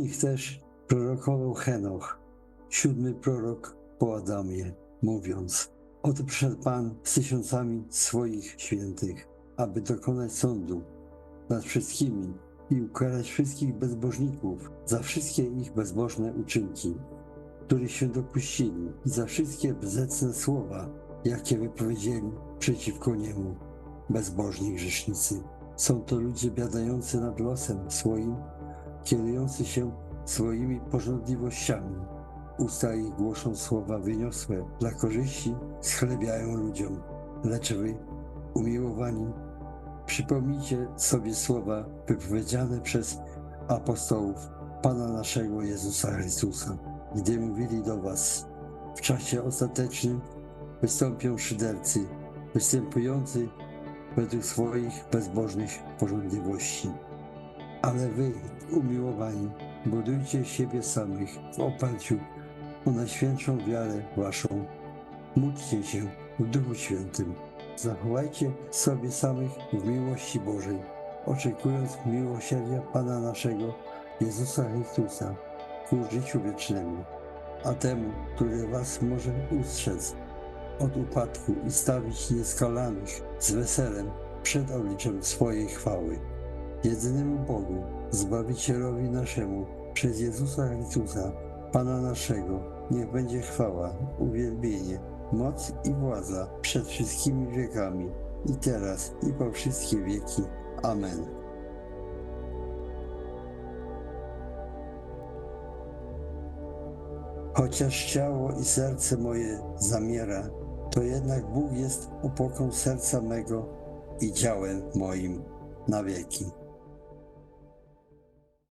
nich też prorokował Henoch, siódmy prorok po Adamie, mówiąc: Oto przyszedł Pan z tysiącami swoich świętych, aby dokonać sądu nad wszystkimi i ukarać wszystkich bezbożników za wszystkie ich bezbożne uczynki, których się dopuścili i za wszystkie bezecne słowa, jakie wypowiedzieli przeciwko niemu bezbożni grzesznicy. Są to ludzie biadający nad losem swoim, kierujący się swoimi porządliwościami. Usta ich głoszą słowa wyniosłe dla korzyści, schlebiają ludziom. Lecz wy, umiłowani, przypomnijcie sobie słowa wypowiedziane przez apostołów Pana naszego Jezusa Chrystusa, gdy mówili do was w czasie ostatecznym wystąpią szydercy, występujący według swoich bezbożnych porządliwości. Ale wy, umiłowani, budujcie siebie samych w oparciu o najświętszą wiarę waszą. Módlcie się w Duchu Świętym. Zachowajcie sobie samych w miłości Bożej, oczekując miłosierdzia Pana naszego Jezusa Chrystusa ku życiu wiecznemu, a temu, który was może ustrzec od upadku i stawić nieskalanych z weselem przed obliczem swojej chwały. Jedynemu Bogu, Zbawicielowi naszemu, przez Jezusa Chrystusa, Pana naszego, niech będzie chwała, uwielbienie, moc i władza przed wszystkimi wiekami, i teraz, i po wszystkie wieki. Amen. Chociaż ciało i serce moje zamiera, to jednak Bóg jest opoką serca mego i ciałem moim na wieki.